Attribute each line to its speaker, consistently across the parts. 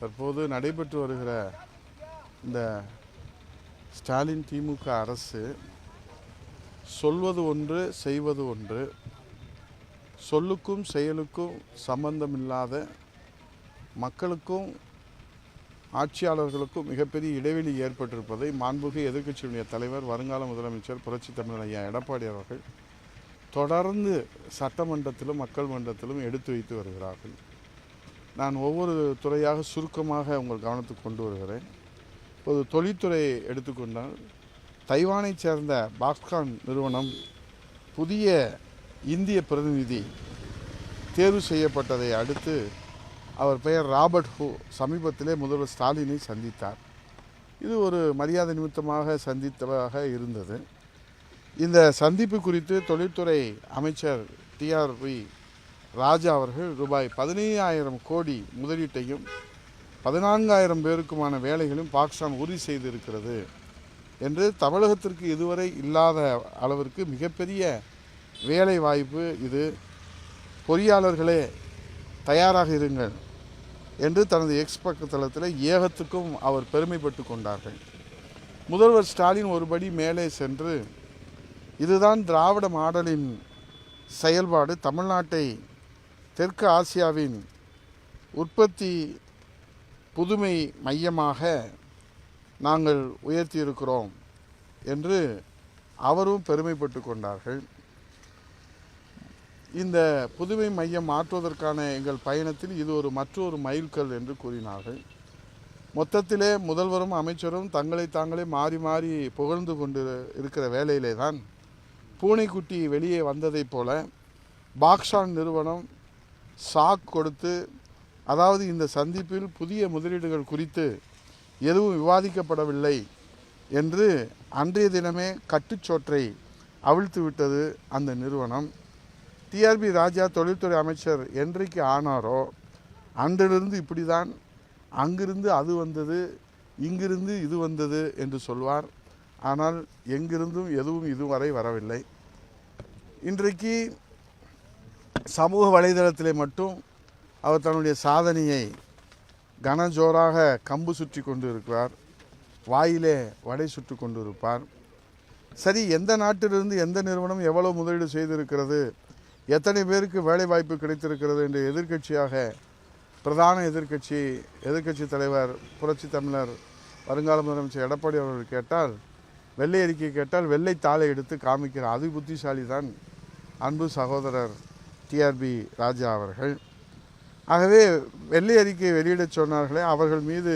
Speaker 1: தற்போது நடைபெற்று வருகிற இந்த ஸ்டாலின் திமுக அரசு சொல்வது ஒன்று செய்வது ஒன்று. சொல்லுக்கும் செயலுக்கும் சம்பந்தமில்லாத மக்களுக்கும் ஆட்சியாளர்களுக்கும் மிகப்பெரிய இடைவெளி ஏற்பட்டிருப்பதை மாண்புகு எதிர்க்கட்சியினுடைய தலைவர் வருங்கால முதலமைச்சர் புரட்சி தமிழர் ஐயா எடப்பாடி அவர்கள் தொடர்ந்து சட்டமன்றத்திலும் மக்கள் மன்றத்திலும் எடுத்து வைத்து வருகிறார்கள். நான் ஒவ்வொரு துறையாக சுருக்கமாக உங்கள் கவனத்துக்கு கொண்டு வருகிறேன். இப்போது தொழில்துறை எடுத்துக்கொண்டால் தைவானைச் சேர்ந்த பாக்ஸ்கான் நிறுவனம் புதிய இந்திய பிரதிநிதி தேர்வு செய்யப்பட்டதை அடுத்து அவர் பெயர் ராபர்ட் ஹூ. சமீபத்திலே முதல்வர் ஸ்டாலினை சந்தித்தார். இது ஒரு மரியாதை நிமித்தமாக சந்தித்ததாக இருந்தது. இந்த சந்திப்பு குறித்து தொழில்துறை அமைச்சர் டிஆர்பி ராஜா அவர்கள் ரூபாய் பதினையாயிரம் கோடி முதலீட்டையும் பதினான்காயிரம் பேருக்குமான வேலைகளும் பாகிஸ்தான் உறுதி செய்திருக்கிறது என்று தமிழகத்திற்கு இதுவரை இல்லாத அளவிற்கு மிகப்பெரிய வேலை வாய்ப்பு இது. பொறியாளர்களே தயாராக இருங்கள் என்று தனது எக்ஸ் பக்கத்தளத்தில் ஏகத்துக்கும் அவர் பெருமைப்பட்டு கொண்டார்கள். முதல்வர் ஸ்டாலின் ஒருபடி மேலே சென்று இதுதான் திராவிட மாடலின் செயல்பாடு தமிழ்நாட்டை தெற்கு ஆசியாவின் உற்பத்தி புதுமை மையமாக நாங்கள் உயர்த்தியிருக்கிறோம் என்று அவரும் பெருமைப்பட்டு கொண்டார்கள். இந்த புதுமை மையம் மாற்றுவதற்கான எங்கள் பயணத்தில் இது ஒரு மற்றொரு மைல்கல் என்று கூறினார்கள். மொத்தத்திலே முதல்வரும் அமைச்சரும் தங்களை தாங்களே மாறி மாறி புகழ்ந்து கொண்டு இருக்கிற வேலையிலே தான் பூனைக்குட்டி வெளியே வந்ததைப் போல பாக்ஷான் நிறுவனம் சாக் கொடுத்து அதாவது இந்த சந்திப்பில் புதிய முதலீடுகள் குறித்து எதுவும் விவாதிக்கப்படவில்லை என்று அன்றைய தினமே கட்டுச்சோற்றை அவிழ்த்து விட்டது அந்த நிறுவனம். டிஆர்பி ராஜா தொழில்துறை அமைச்சர் என்றைக்கு ஆனாரோ அன்றிலிருந்து இப்படி தான் அங்கிருந்து அது வந்தது இங்கிருந்து இது வந்தது என்று சொல்வார். ஆனால் எங்கிருந்தும் எதுவும் இதுவரை வரவில்லை. இன்றைக்கு சமூக வலைதளத்திலே மட்டும் அவர் தன்னுடைய சாதனையை கனஜோராக கம்பு சுற்றி கொண்டு இருக்கிறார் வாயிலே வடை சுட்டு கொண்டு இருப்பார் சரி எந்த நாட்டிலிருந்து எந்த நிறுவனம் எவ்வளவு முதலீடு செய்திருக்கிறது? எத்தனை பேருக்கு வேலை வாய்ப்பு கிடைத்திருக்கிறது என்று எதிர்க்கட்சியாக பிரதான எதிர்க்கட்சி எதிர்க்கட்சி தலைவர் புரட்சி தமிழர் வருங்கால முதலமைச்சர் எடப்பாடி அவர்கள் கேட்டால் வெள்ளை அறிக்கை கேட்டால் வெள்ளை தாளை எடுத்து காமிக்கிறார். அது புத்திசாலி தான் அன்பு சகோதரர் டிஆர்பி ராஜா அவர்கள். ஆகவே வெள்ளை அறிக்கை வெளியிடச் சொன்னார்களே அவர்கள் மீது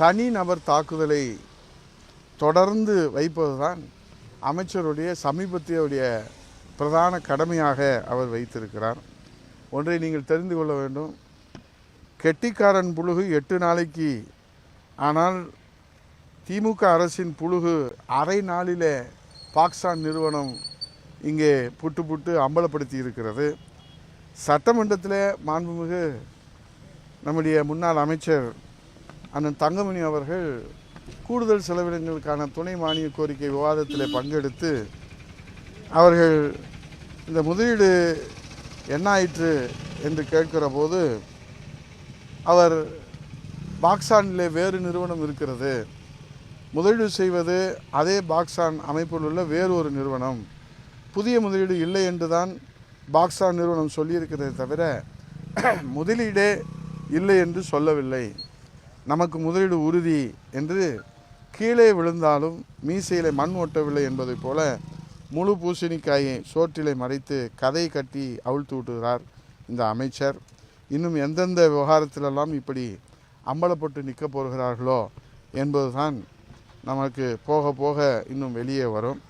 Speaker 1: தனி நபர் தாக்குதலை தொடர்ந்து வைப்பதுதான் அமைச்சருடைய சமீபத்தியுடைய பிரதான கடமையாக அவர் வைத்திருக்கிறார். ஒன்றை நீங்கள் தெரிந்து கொள்ள வேண்டும். கெட்டிக்காரன் புழுகு எட்டு நாளைக்கு ஆனால் திமுக அரசின் புழுகு அரை நாளிலே பாக்ஸான் நிறுவனம் இங்கே புட்டு புட்டு அம்பலப்படுத்தி இருக்கிறது. சட்டமன்றத்தில் மாண்புமிகு நம்முடைய முன்னாள் அமைச்சர் அண்ணன் தங்கமணி அவர்கள் கூடுதல் செலவினங்களுக்கான துணை மானிய கோரிக்கை விவாதத்தில் பங்கெடுத்து அவர்கள் இந்த முதலீடு என்ன ஆயிற்று என்று கேட்கிற போது அவர் பாக்ஸானிலே வேறு நிறுவனம் இருக்கிறது. முதலீடு செய்வது அதே பாக்ஸான் அமைப்பில் உள்ள வேறு ஒரு நிறுவனம். புதிய முதலீடு இல்லை என்று தான் பாக்ஸா நிறுவனம் சொல்லியிருக்கிறதே தவிர முதலீடே இல்லை என்று சொல்லவில்லை. நமக்கு முதலீடு உறுதி என்று கீழே விழுந்தாலும் மீசையிலே மண் ஒட்டவில்லை என்பதைப் போல முழு பூசணிக்காயை சோற்றிலை மறைத்து கதை கட்டி அவிழ்த்து விட்டுகிறார் இந்த அமைச்சர். இன்னும் எந்தெந்த விவகாரத்திலெல்லாம் இப்படி அம்பலப்பட்டு நிற்க போகிறார்களோ என்பதுதான் நமக்கு போக போக இன்னும் வெளியே வரும்.